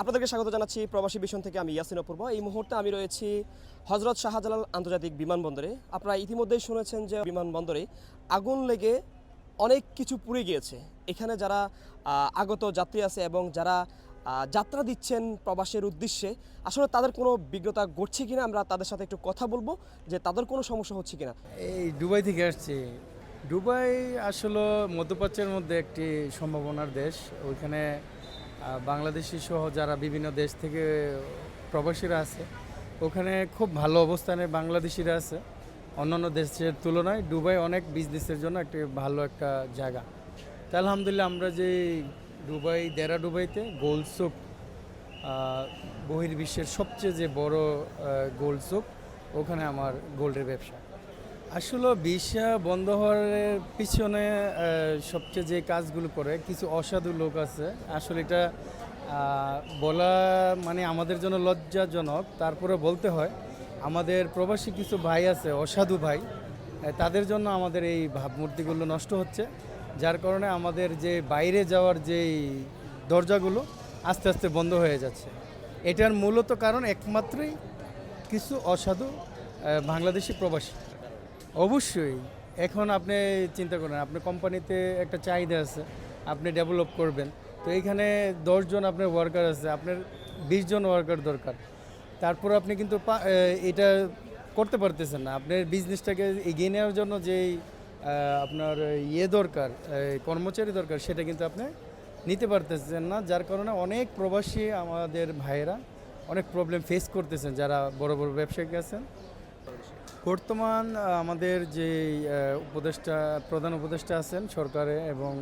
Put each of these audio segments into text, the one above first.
আপনাদেরকে স্বাগত জানাচ্ছি প্রবাসী মিশন থেকে। আমি ইয়াসিন অপূর্ব। এই মুহূর্তে আমি রয়েছি হজরত শাহজালাল আন্তর্জাতিক বিমানবন্দরে। আপনারা ইতিমধ্যেই শুনেছেন যে বিমানবন্দরে আগুন লেগে অনেক কিছু পুড়ে গিয়েছে। এখানে যারা আগত যাত্রী আছে এবং যারা যাত্রা দিচ্ছেন প্রবাসের উদ্দেশ্যে, আসলে তাদের কোনো বিঘ্নতা ঘটছে কিনা আমরা তাদের সাথে একটু কথা বলব যে তাদের কোনো সমস্যা হচ্ছে কিনা। এই দুবাই থেকে আসছি। দুবাই আসলে মধ্যপ্রাচ্যের মধ্যে একটি সম্ভাবনার দেশ। ওইখানে বাংলাদেশি সহ যারা বিভিন্ন দেশ থেকে প্রবাসীরা আছে, ওখানে খুব ভালো অবস্থানে বাংলাদেশিরা আছে। অন্যান্য দেশের তুলনায় দুবাই অনেক বিজনেসের জন্য একটি ভালো একটা জায়গা। তা আলহামদুলিল্লাহ আমরা যে দুবাই দেরা দুবাইতে গোলসুক বহির্বিশ্বের সবচেয়ে যে বড় গোলসুক ওখানে আমার গোল্ডের ব্যবসা। আসলে ভিসা বন্ধ হওয়ার পিছনে সবচেয়ে যে কাজগুলো করে, কিছু অসাধু লোক আছে। আসলে এটা বলা মানে আমাদের জন্য লজ্জাজনক। তারপরে বলতে হয়, আমাদের প্রবাসী কিছু ভাই আছে, অসাধু ভাই তাদের জন্য আমাদের এই ভাবমূর্তিগুলো নষ্ট হচ্ছে। যার কারণে আমাদের যে বাইরে যাওয়ার যেই দরজাগুলো আস্তে আস্তে বন্ধ হয়ে যাচ্ছে। এটার মূলত কারণ একমাত্রই কিছু অসাধু বাংলাদেশি প্রবাসী। অবশ্যই। এখন আপনি চিন্তা করেন আপনার কোম্পানিতে একটা চাহিদা আছে, আপনি ডেভেলপ করবেন। তো এইখানে দশজন আপনার ওয়ার্কার আছে, আপনার বিশ জন ওয়ার্কার দরকার। তারপর আপনি কিন্তু এটা করতে পারতেছেন না। আপনার বিজনেসটাকে এগিয়ে নেওয়ার জন্য যেই আপনার ইয়ে দরকার কর্মচারী দরকার, সেটা কিন্তু আপনি নিতে পারতেছেন না। যার কারণে অনেক প্রবাসী আমাদের ভাইয়েরা অনেক প্রবলেম ফেস করতেছেন, যারা বড় বড় ব্যবসায়িক আছেন। বর্তমান আমাদের যে উপদেষ্টা, প্রধান উপদেষ্টা আছেন সরকারে এবং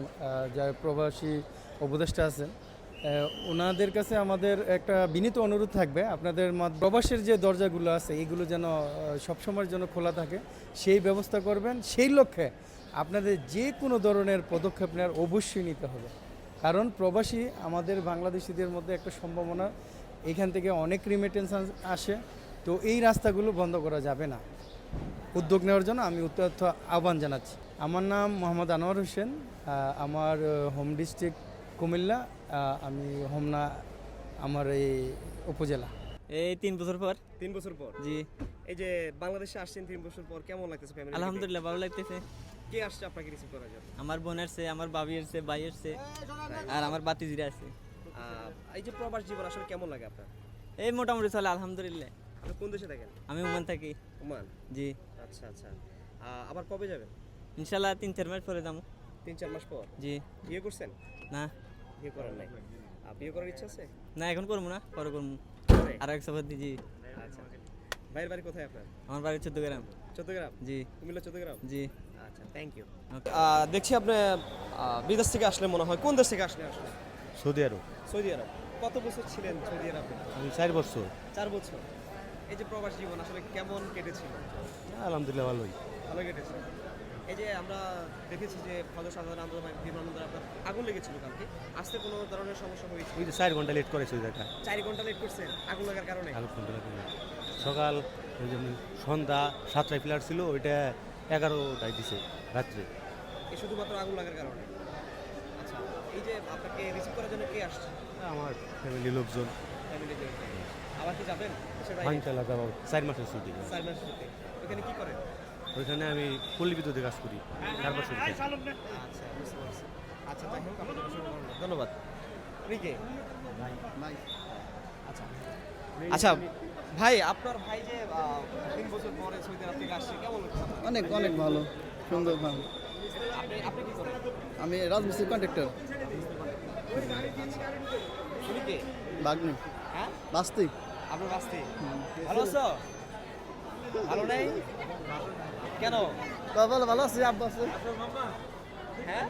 যা প্রবাসী উপদেষ্টা আছেন ওনাদের কাছে আমাদের একটা বিনীত অনুরোধ থাকবে। আপনাদের প্রবাসের যে দরজাগুলো আছে, এগুলো যেন সবসময়ের জন্য খোলা থাকে, সেই ব্যবস্থা করবেন। সেই লক্ষ্যে আপনাদের যে কোনো ধরনের পদক্ষেপ নেওয়ার অবশ্যই নিতে হবে। কারণ প্রবাসী আমাদের বাংলাদেশিদের মধ্যে একটা সম্ভাবনা, এখান থেকে অনেক রিমিটেন্স আসে। তো এই রাস্তাগুলো বন্ধ করা যাবে না। উদ্যোগ নেওয়ার জন্য আমি উত্তরার্থ আহ্বান জানাচ্ছি। আমার নাম মোহাম্মদ আনোয়ার হোসেন আমার হোম ডিস্ট্রিক্ট কুমিল্লা আমি হোমনা আমার এই উপজেলা। এই তিন বছর পর? তিন বছর পর? জি। এই যে বাংলাদেশে আসছেন তিন বছর পর কেমন লাগতেছে ফ্যামিলি আলহামদুলিল্লাহ ভালো লাগতেছে। কে আসছে আপনাকে রিসিভ করার জন্য? আমার বোন আসছে আমার ভাবি আসছে ভাই আসছে আর আমার বাতিজিরা আছে। আহ, এই যে প্রবাস জীবন আসলে কেমন লাগে আপনার? এই মোটামুটি চলে আলহামদুলিল্লাহ। কোন দেশে থাকেন? আমি ওমান থাকি। ওমান? জি। আচ্ছা আচ্ছা। আবার কবে যাবেন? ইনশাল্লাহ তিন চার মাস পরে যাব। তিন চার মাস পর? জি। বিয়ে করছেন? না। বিয়ে করার নাই। বিয়ে করার ইচ্ছা আছে? না এখন করব না পরে করব। আর এক সপ্তাহ জি। আচ্ছা। ভাইয়ের বাড়ি কোথায় আপনার? আমার বাড়ি চোদ্দ গ্রাম চৌদ্দগ্রাম? জি। কুমিল্লা চৌদ্দগ্রাম? জি। আচ্ছা থ্যাংক ইউ দেখছি আপনি বিদেশ থেকে আসলে মনে হয়। কোন দেশ থেকে আসলে আসলে? সৌদি আরব। সৌদি আরব। কত বছর ছিলেন সৌদি আরবে? আমি চার বছর। চার বছর। এই যে প্রবাস জীবন আসলে কেমন কেটেছিল? আলহামদুলিল্লাহ ভালোই। ভালো কেটেছে এই যে আমরা দেখেছি যে ফজর সাধারণ আন্দোলন বিমানবন্দর আপনার আগুন লেগেছিল কালকে। আসতে কোনো ধরনের সমস্যা হয়েছে? ওই যে চার ঘণ্টা লেট করেছে ওই জায়গা চার ঘণ্টা লেট করছেন আগুন লাগার কারণে? আলু ঘণ্টা লাগে সকাল ওই যে সন্ধ্যা সাতটায় ফ্লাইট ছিল ওইটা এগারোটায় দিছে রাত্রে। এই শুধুমাত্র আগুন লাগার কারণে? আচ্ছা এই যে আপনাকে রিসিভ করার জন্য কে আসছে? আমার ফ্যামিলি লোকজন। ফ্যামিলি আবার কি যাবেন? দেশের বাইরে? ভাঙচালা যাব। চার মাসের ছুটি। চার মাস ছুটি। ওখানে কি করেন? ওইখানে আমি পল্লী বিদ্যুতে কাজ করি। চার বছর আচ্ছা বুঝতে পারছি। আচ্ছা হোক ধন্যবাদ। আচ্ছা। আচ্ছা ভাই আপনার ভাই যে তিন বছর পরে সৌদি আরব থেকে আসছে কেমন অনেক অনেক ভালো সুন্দর ভালো। আপনি আপনি কি আমি রাজমিস্ত্রি কন্ট্রাক্টর কে বাগনি। হ্যাঁ? বাস্তিক। আপনার বাস্তি ভালো আছো। ভালো নেই? কেন? ভালো ভালো আছি আব্বা আছে। হ্যাঁ?